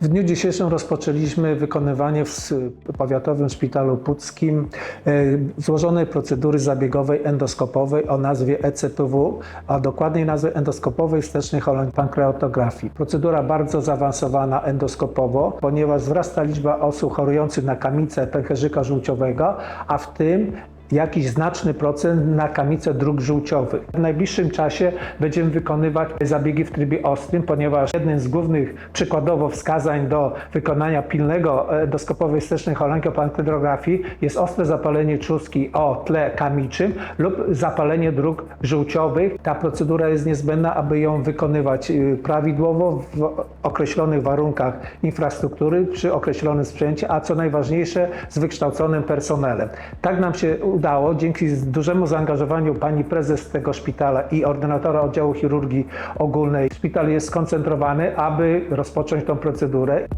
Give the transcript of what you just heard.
W dniu dzisiejszym rozpoczęliśmy wykonywanie w Powiatowym Szpitalu Puckim e, złożonej procedury zabiegowej endoskopowej o nazwie ECPW, a dokładniej nazwy endoskopowej wstecznej pankreatografii. Procedura bardzo zaawansowana endoskopowo, ponieważ wzrasta liczba osób chorujących na kamicę pęcherzyka żółciowego, a w tym jakiś znaczny procent na kamicę dróg żółciowych. W najbliższym czasie będziemy wykonywać zabiegi w trybie ostrym, ponieważ jednym z głównych przykładowo wskazań do wykonania pilnego endoskopowej wstecznej cholankopankreatografii jest ostre zapalenie trzustki o tle kamiczym lub zapalenie dróg żółciowych. Ta procedura jest niezbędna, aby ją wykonywać y, prawidłowo w określonych warunkach infrastruktury, przy określonym sprzęcie, a co najważniejsze z wykształconym personelem. Tak nam się udało dzięki dużemu zaangażowaniu pani prezes tego szpitala i ordynatora oddziału chirurgii ogólnej. Szpital jest skoncentrowany, aby rozpocząć tą procedurę.